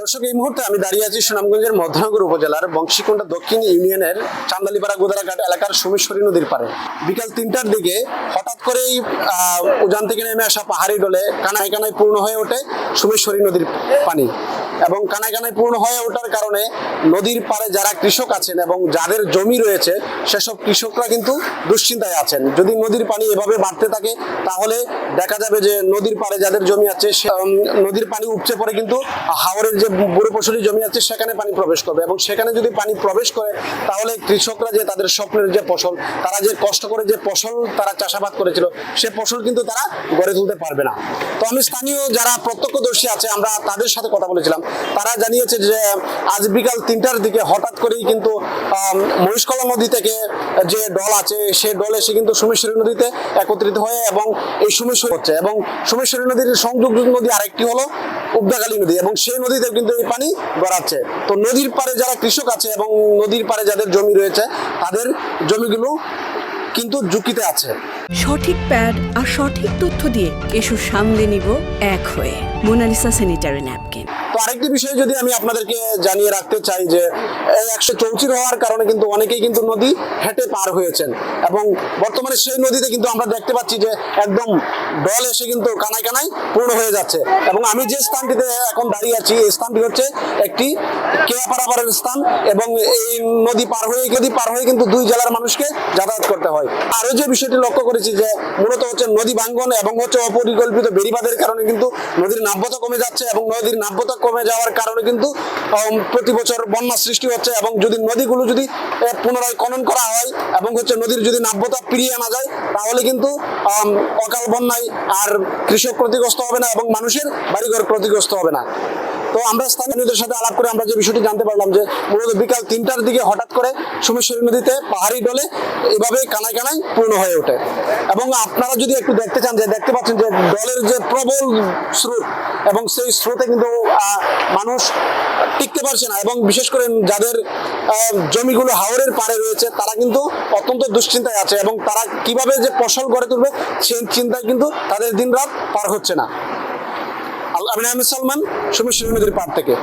দর্শক, এই মুহূর্তে আমি দাঁড়িয়ে আছি সুনামগঞ্জের মধ্যনগর উপজেলার বংশীকুণ্ডা দক্ষিণ ইউনিয়নের চান্দালিপাড়া গোদারাঘাট এলাকার সোমেশ্বরী নদীর পারে বিকাল তিনটার দিকে হঠাৎ করেই উজান থেকে নেমে আসা পাহাড়ি ডলে কানায় কানায় পূর্ণ হয়ে ওঠে সোমেশ্বরী নদীর পানি। এবং কানায় কানায় পূর্ণ হয়ে ওঠার কারণে নদীর পাড়ে যারা কৃষক আছেন এবং যাদের জমি রয়েছে, সেসব কৃষকরা কিন্তু দুশ্চিন্তায় আছেন। যদি নদীর পানি এভাবে বাড়তে থাকে, তাহলে দেখা যাবে যে নদীর পাড়ে যাদের জমি আছে নদীর পানি উপচে পড়ে কিন্তু হাওরের যে বুড়ো পশুরি জমি আছে, সেখানে পানি প্রবেশ করবে এবং সেখানে যদি পানি প্রবেশ করে, তাহলে কৃষকরা যে তাদের স্বপ্নের যে ফসল, তারা যে কষ্ট করে যে ফসল তারা চাষাবাদ করেছিল, সে ফসল কিন্তু তারা গড়ে তুলতে পারবে না। তো আমি স্থানীয় যারা প্রত্যক্ষদর্শী আছে, আমরা তাদের সাথে কথা বলেছিলাম। তারা জানিয়েছে যে, আজ বিকাল তিনটার দিকে হঠাৎ করেই কিন্তু মহিষকলা নদী থেকে যে দল আছে, সে দল এসে কিন্তু সোমেশ্বরী নদীতে একত্রিত হয়ে এবং এই সোমেশ্বর হচ্ছে এবং সোমেশ্বরী নদীর সংযোগ নদী আরেকটি হলো উবদাকালী নদী এবং সেই নদীতে কিন্তু এই পানি গড়াচ্ছে। তো নদীর পাড়ে যারা কৃষক আছে এবং নদীর পাড়ে যাদের জমি রয়েছে, তাদের জমিগুলো কিন্তু ঝুঁকিতে আছে। সঠিক প্যাড আর সঠিক তথ্য দিয়ে এসো সামলে নিব এক হয়ে। Monalisa sanitary napkin. তো আরেকটি বিষয় যদি আমি আপনাদেরকে জানিয়ে রাখতে চাই যে একশো চৌচির হওয়ার কারণে কিন্তু অনেকেই কিন্তু নদী হেঁটে পার হয়েছেন। এবং বর্তমানে সেই নদীতে কিন্তু আমরা দেখতে পাচ্ছি যে, একদম ডল এসে কিন্তু কানায় কানায় পূর্ণ হয়ে যাচ্ছে। এবং আমি যে স্থানটিতে এখন দাঁড়িয়ে আছি, এই স্থানটি হচ্ছে একটি কেয়া পারাপারের স্থান। এবং এই নদী পার হয়ে নদী পার হয়ে কিন্তু দুই জেলার মানুষকে যাতায়াত করতে হয়। আরও যে বিষয়টি লক্ষ্য করেছি যে, মূলত হচ্ছে নদী ভাঙ্গন এবং হচ্ছে অপরিকল্পিত বেড়িবাঁধের কারণে কিন্তু নদীর নাব্যতা কমে যাচ্ছে এবং নদীর নাব্যতা কমে যাওয়ার কারণে কিন্তু প্রতি বছর বন্যার সৃষ্টি হচ্ছে এবং যদি নদীগুলো যদি পুনরায় খনন করা হয় এবং হচ্ছে নদীর যদি নাব্যতা ফিরিয়ে আনা যায়, তাহলে কিন্তু অকাল বন্যায় আর কৃষক ক্ষতিগ্রস্ত হবে না এবং মানুষের বাড়িঘর ক্ষতিগ্রস্ত হবে না। তো আমরা স্থানীয়দের সাথে আলাপ করে আমরা যে বিষয়টি জানতে পারলাম যে মূলত বিকাল তিনটার দিকে হঠাৎ করে সোমেশ্বরী নদীতে পাহাড়ি ডলে এভাবে কানায় কানায় পূর্ণ হয়ে ওঠে। এবং আপনারা যদি একটু দেখতে চান যে, দেখতে পাচ্ছেন যে ডলের যে প্রবল স্রোত এবং সেই স্রোতে কিন্তু মানুষ টিকতে পারছে না এবং বিশেষ করে যাদের জমিগুলো হাওরের পাড়ে রয়েছে, তারা কিন্তু অত্যন্ত দুশ্চিন্তায় আছে এবং তারা কীভাবে যে ফসল গড়ে তুলবে সেই চিন্তায় কিন্তু তাদের দিন রাত পার হচ্ছে না। আমি আহমেদ সালমান সমস্যা পাড় থেকে।